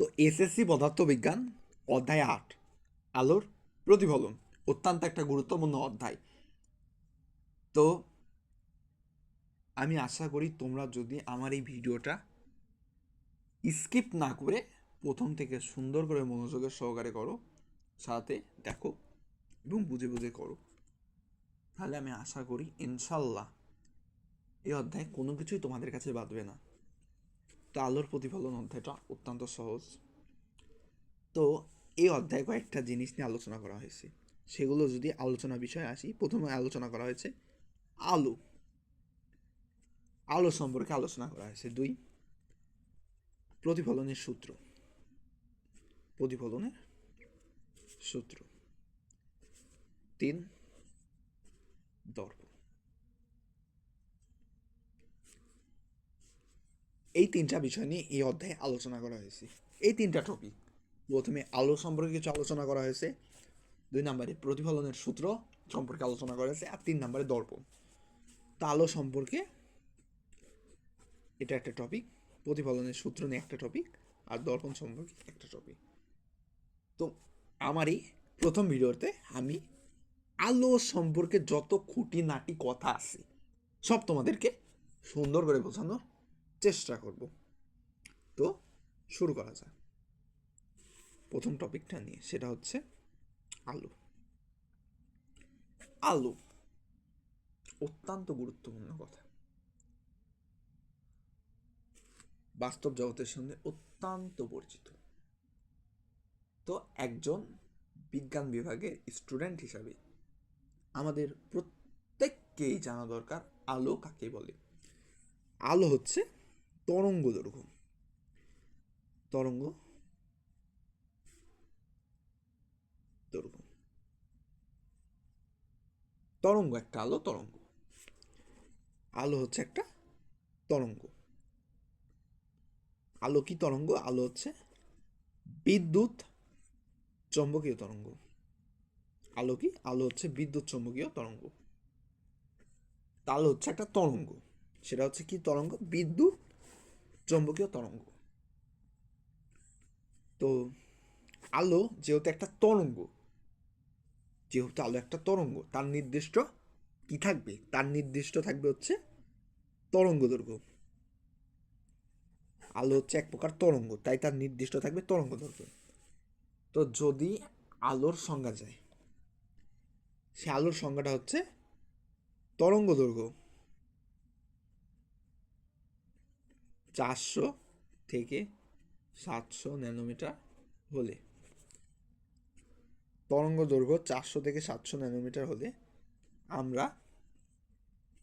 তো এসএসসি পদার্থবিজ্ঞান, অধ্যায় আট, আলোর প্রতিফলন, অত্যন্ত একটা গুরুত্বপূর্ণ অধ্যায়। তো আমি আশা করি তোমরা যদি আমার এই ভিডিওটা স্কিপ না করে প্রথম থেকে সুন্দর করে মনোযোগের সহকারে করো, সাথে দেখো এবং বুঝে বুঝে করো। তাহলে আমি আশা করি ইনশাল্লাহ এই অধ্যায় কোনো কিছুই তোমাদের কাছে বাঁধবে না। তো আলোর প্রতিফলন অধ্যায়টা অত্যন্ত সহজ। তো এই অধ্যায়ে কয়েকটা জিনিস নিয়ে আলোচনা করা হয়েছে। সেগুলো যদি আলোচনা বিষয়ে আসি, প্রথমে আলোচনা করা হয়েছে আলো। আলো সম্পর্কে আলোচনা করা হয়েছে। দুই, প্রতিফলনের সূত্র। প্রতিফলনের সূত্র। তিন, দর্পণ। এই তিনটা বিষয় নিয়ে এই অধ্যায়ে আলোচনা করা হয়েছে। এই তিনটা টপিক প্রথমে আলো সম্পর্কে কিছু আলোচনা করা হয়েছে, দুই নম্বরে প্রতিফলনের সূত্র সম্পর্কে আলোচনা করা হয়েছে, আর তিন নম্বরে দর্পণ। তা আলো সম্পর্কে এটা একটা টপিক প্রতিফলনের সূত্র নিয়ে একটা টপিক আর দর্পণ সম্পর্কে একটা টপিক তো আমার এই প্রথম ভিডিওতে আমি আলো সম্পর্কে যত খুঁটিনাটি কথা আছে, সব তোমাদেরকে সুন্দর করে বোঝানোর চেষ্টা করব। তো শুরু করা যায় প্রথম টপিকটা নিয়ে, সেটা হচ্ছে আলু। আলু অত্যন্ত গুরুত্বপূর্ণ কথা। বাস্তব জগতের সঙ্গে অত্যন্ত পরিচিত। তো একজন বিজ্ঞান বিভাগের স্টুডেন্ট হিসাবে আমাদের প্রত্যেককেই জানা দরকার আলো কাকে বলে। আলো হচ্ছে তরঙ্গ দৈর্ঘ্য। তরঙ্গ তরঙ্গ, একটা আলো, তরঙ্গ। আলো হচ্ছে একটা তরঙ্গ। আলো কি তরঙ্গ? আলো হচ্ছে বিদ্যুৎ চম্বকীয় তরঙ্গ। আলো কি? আলো হচ্ছে বিদ্যুৎ চম্বকীয় তরঙ্গ। আলো হচ্ছে একটা তরঙ্গ। সেটা হচ্ছে কি তরঙ্গ? বিদ্যুৎ চৌম্বকীয় তরঙ্গ। তো আলো যেহেতু একটা তরঙ্গ, যেহেতু আলো একটা তরঙ্গ, তার নির্দিষ্ট কি থাকবে? তার নির্দিষ্ট থাকবে হচ্ছে তরঙ্গ দৈর্ঘ্য। আলো হচ্ছে এক প্রকার তরঙ্গ, তাই তার নির্দিষ্ট থাকবে তরঙ্গ দৈর্ঘ্য। তো যদি আলোর সংজ্ঞা যায়, সে আলোর সংজ্ঞাটা হচ্ছে তরঙ্গ দৈর্ঘ্য। চারশো থেকে সাতশো ন্যানোমিটার হলে। তরঙ্গ দৈর্ঘ্য চারশো থেকে সাতশো ন্যানোমিটার হলে আমরা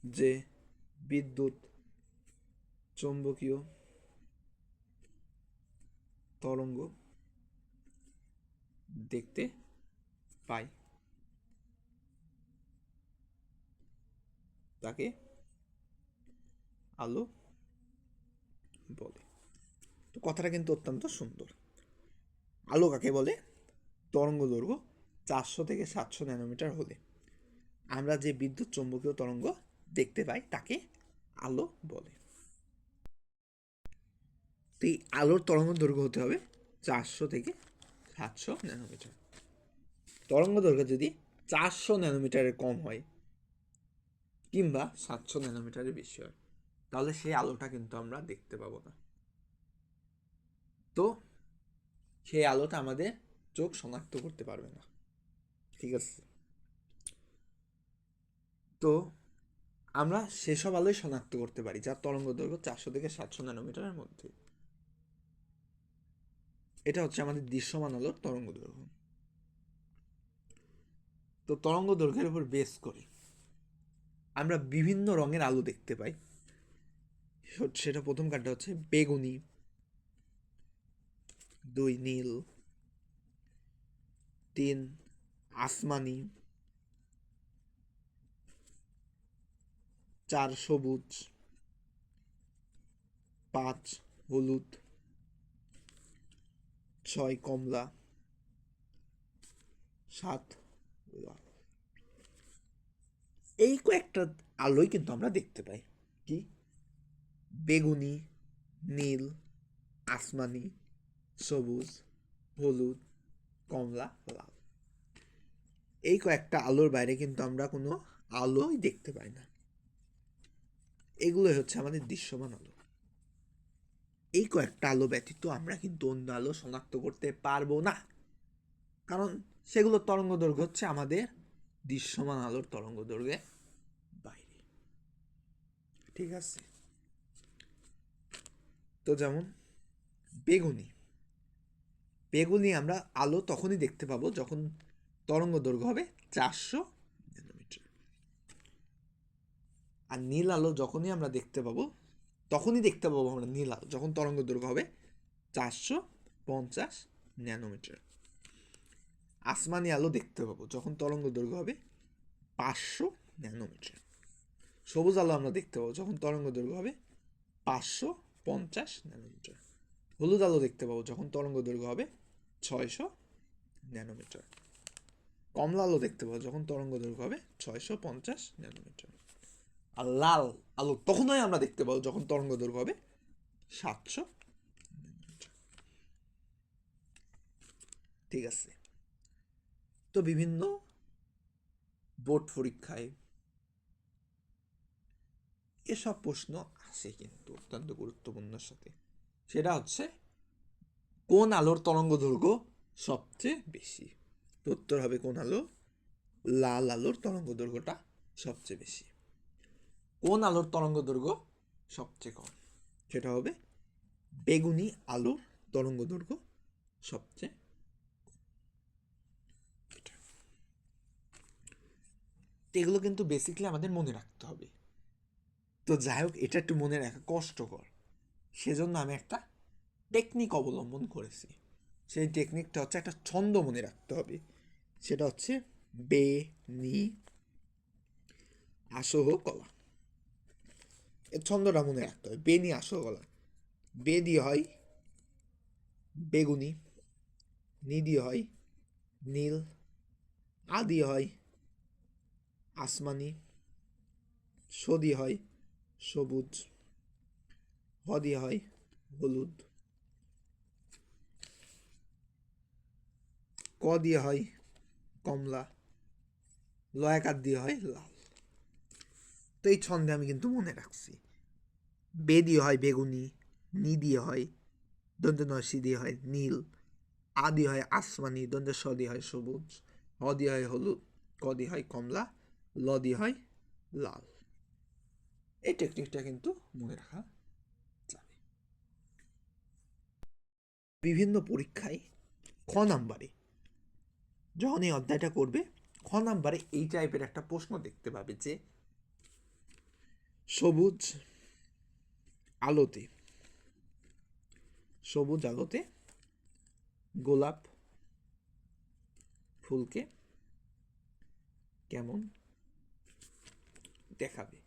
যে বিদ্যুৎ চৌম্বকীয় তরঙ্গ দেখতে পাই, তাকে আলো বলে। তো কথাটা কিন্তু অত্যন্ত সুন্দর। আলো কাকে বলে? তরঙ্গ দৈর্ঘ্য চারশো থেকে সাতশো ন্যানোমিটার হলে। আমরা যে বিদ্যুৎ চৌম্বকীয় তরঙ্গ দেখতে পাই, তাকে আলো বলে। তো এই আলোর তরঙ্গ দৈর্ঘ্য হতে হবে চারশো থেকে সাতশো ন্যানোমিটার। তরঙ্গ দৈর্ঘ্য যদি চারশো ন্যানোমিটারের কম হয়, কিংবা সাতশো ন্যানোমিটারের বেশি হয় তাহলে সেই আলোটা কিন্তু আমরা দেখতে পাবো না। তো সেই আলোটা আমাদের চোখ শনাক্ত করতে পারবে না। ঠিক আছে? তো আমরা সেসব আলোই শনাক্ত করতে পারি, যার তরঙ্গ দৈর্ঘ্য চারশো থেকে সাতশো ন্যানোমিটারের মধ্যে। এটা হচ্ছে আমাদের দৃশ্যমান আলোর তরঙ্গ দৈর্ঘ্য। তো তরঙ্গ দৈর্ঘ্যের উপর বেস করে আমরা বিভিন্ন রঙের আলো দেখতে পাই। সেটা প্রথম কার্ডটা হচ্ছে বেগুনি, দুই নীল, তিন আসমানি, চার সবুজ, পাঁচ হলুদ, ছয় কমলা, সাত এই কয়েকটা আলোই কিন্তু আমরা দেখতে পাই, কি? বেগুনি, নীল, আসমানি, সবুজ, হলুদ, কমলা, লাল। এই কয়েকটা আলোর বাইরে কিন্তু আমরা কোনো আলোই দেখতে পাই না। এগুলোই হচ্ছে আমাদের দৃশ্যমান আলো। এই কয়েকটা আলো ব্যতীত আমরা কিন্তু অন্য আলো শনাক্ত করতে পারব না। কারণ সেগুলোর তরঙ্গ দৈর্ঘ্য হচ্ছে আমাদের দৃশ্যমান আলোর তরঙ্গ দৈর্ঘ্যের বাইরে। ঠিক আছে? তো যেমন বেগুনি। বেগুনি আমরা আলো তখনই দেখতে পাবো যখন তরঙ্গ দৈর্ঘ্য হবে চারশো ন্যানোমিটার। আর নীল আলো যখনই আমরা দেখতে পাবো, তখনই দেখতে পাবো আমরা নীল আলো, যখন তরঙ্গ দৈর্ঘ্য হবে চারশো পঞ্চাশ ন্যানোমিটার। আসমানি আলো দেখতে পাবো যখন তরঙ্গ দৈর্ঘ্য হবে পাঁচশো ন্যানোমিটার। সবুজ আলো আমরা দেখতে পাবো যখন তরঙ্গ দৈর্ঘ্য হবে পাঁচশো পঞ্চাশ ন্যানোমিটার। হলুদ আলো দেখতে পাবো যখন তরঙ্গ দৈর্ঘ্য হবে ছয়শো ন্যানোমিটার। কমলা আলো দেখতে পাবো যখন তরঙ্গ দৈর্ঘ্য হবে ছয়শো পঞ্চাশ ন্যানোমিটার। আর লাল আলো তখনই আমরা দেখতে পাবো যখন তরঙ্গ দৈর্ঘ্য হবে সাতশো ঠিক আছে। তো বিভিন্ন বোর্ড পরীক্ষায় এসব প্রশ্ন আসে কিন্তু অত্যন্ত গুরুত্বপূর্ণের সাথে। সেটা হচ্ছে, কোন আলোর তরঙ্গ দৈর্ঘ্য সবচেয়ে বেশি? উত্তর হবে কোন আলো? লাল আলোর তরঙ্গ দৈর্ঘ্যটা সবচেয়ে বেশি। কোন আলোর তরঙ্গ দৈর্ঘ্য সবচেয়ে কম? সেটা হবে বেগুনি আলোর তরঙ্গ দৈর্ঘ্য সবচেয়ে। এগুলো কিন্তু বেসিক্যালি আমাদের মনে রাখতে হবে। তো যাই হোক, এটা একটু মনে রাখা কষ্টকর। সেজন্য আমি একটা টেকনিক অবলম্বন করেছি। সেই টেকনিকটা হচ্ছে একটা ছন্দ মনে রাখতে হবে। সেটা হচ্ছে বে, নি আসহ কলা। এর ছন্দটা মনে রাখতে হবে। বে, নি আসহ কলা। বে দিয়ে হয় বেগুনি, নি দিয়ে হয় নীল আদি হয় আসমানি, সো দিয়ে হয় সবুজ হ দিয়ে হয় হলুদ ক দিয়ে হয় কমলা লয়াকার দিয়ে হয় লাল তো এই ছন্দে আমি কিন্তু মনে রাখছি বে দিয়ে হয় বেগুনি নি দিয়ে হয় দন্ত নসি দিয়ে হয় নীল আ দিয়ে হয় আসমানি দন্ত স দিয়ে হয় সবুজ হ দিয়ে হয় হলুদ ক দিয়ে হয় কমলা ল দিয়ে হয় লাল এই টেকনিকটা কিন্তু মনে রাখা যাবে। বিভিন্ন পরীক্ষায় খ নাম্বারে যখন এই অধ্যায়টা করবে, খ নাম্বারে এই টাইপের একটা প্রশ্ন দেখতে পাবে যে, সবুজ আলোতে সবুজ আলোতে গোলাপ ফুলকে কেমন দেখাবে?